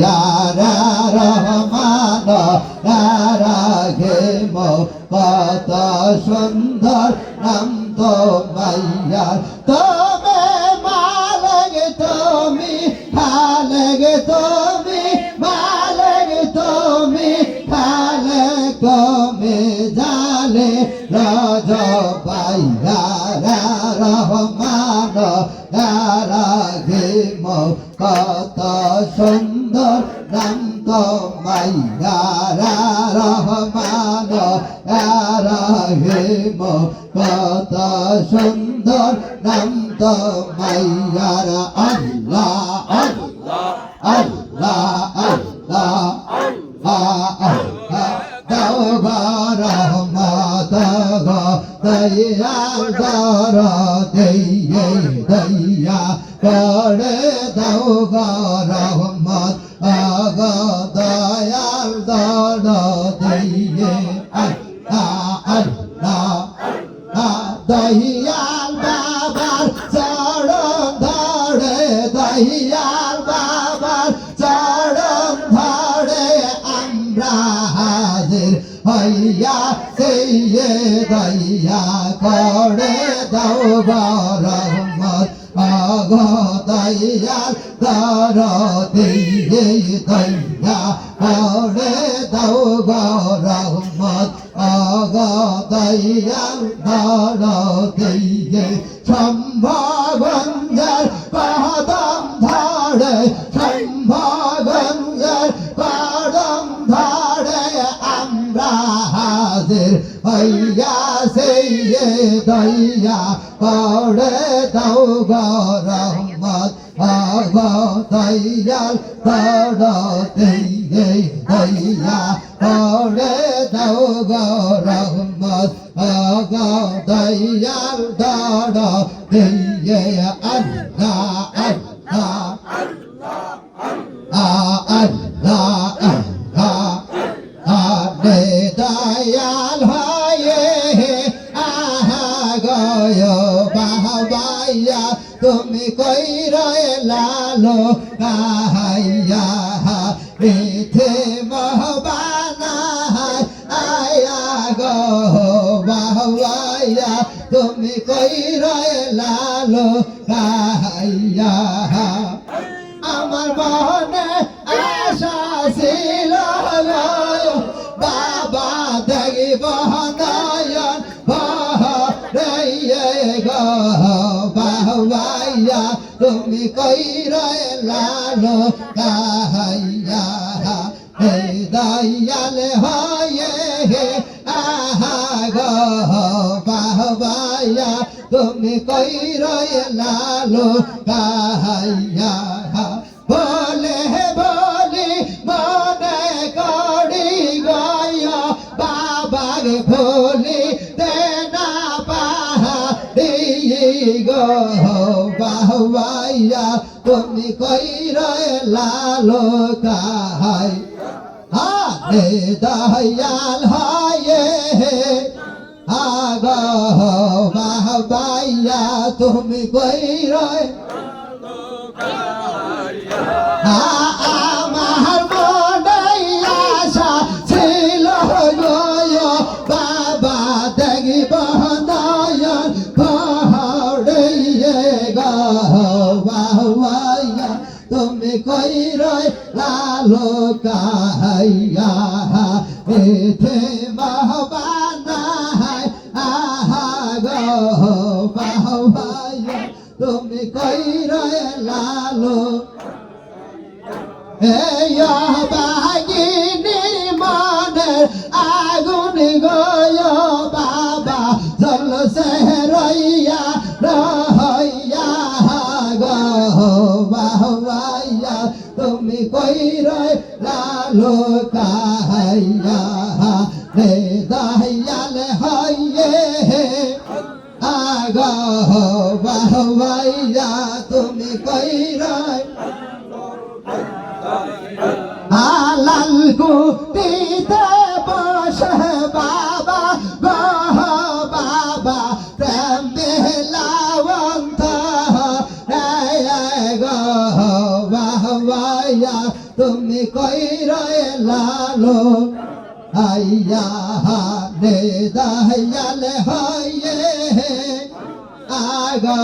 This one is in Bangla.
মাইয়ারা রহমান রাঘেম কত সুন্দর নাম তো মাইয়ার তবে মালগ তুমি খালগ তুমি মালগ তুমি খালে তুমি জালে, রাজ পাইয়ারা রহমান রাঘেম কত সুন্দর নাম তো মাইয়ারা রহমান। রাঘেম কত সুন্দর নাম তো মাইয়ারা আল্লাহ আল্লাহ আল্লাহ আল্লাহ আল্লাহ। দাও রহমত গো দয়া দর দইয়ে দয়া করে দাও রহমত আগ দয়াল দর দইয়ে আল্লাহ আল্লাহ দহিয়াল বাবার চরণ ধরে দহিয়াল বাবার চরণ ধরে, আমরা হাজির। হইয়া সেই দইয়া করে দাও রহমত আগ দয়াল দর দিয়ে দইয়া করে দাও রহমত আগ দয়াল দর দিয়ে সম্ভবঞ্জর কদম ধরে সম্ভবঞ্জর হইয়া সেই দইয়া করে দাও আগ দয়াল দর দিয়ে দইয়া করে দাও রহমত আগ দিয়ে আল্লাহ আল্লাহ আল্লাহ তুমি কই রয়ে লালো কাহাইয়া রেথে মহবানা, আয়া গো বাহবাইয়া তুমি কই রয়ে লালো কাহাইয়া আমার মনে আশা ছিল বাবা দেব নয়ন বাহবাইয়া তুমি কই রে লালো কাহাইয়া হে দাইয়ালে হয়ে হে, আহা গো বাহবাইয়া তুমি কই রে লালো কাহাইয়া বলে গো, বাহবাইয়া, তুমি কই রয়ে লালো কাহাই হারে দয়াল হায়ে, আগ, বাহবাইয়া, তুমি কই রয়ে আমার তুমি কই রয় লালো কাহাইয়া এথে বাহবানা আহা গো বাহবাইয়া তুমি কই রয় লালো বাগিনী মনের আগুন গয় বাবা জল সে রইয়া রহইয়া তুমি কই রই লালো কাহাইয়া রে দাইয়াল হইয়ে আগ বাহবাইয়া তুমি কই রই আলাল কুটিতে বসে বাহবাইয়া তুমি কইরায় লালো? আইয়া রে দায়াল হইয়ে আগা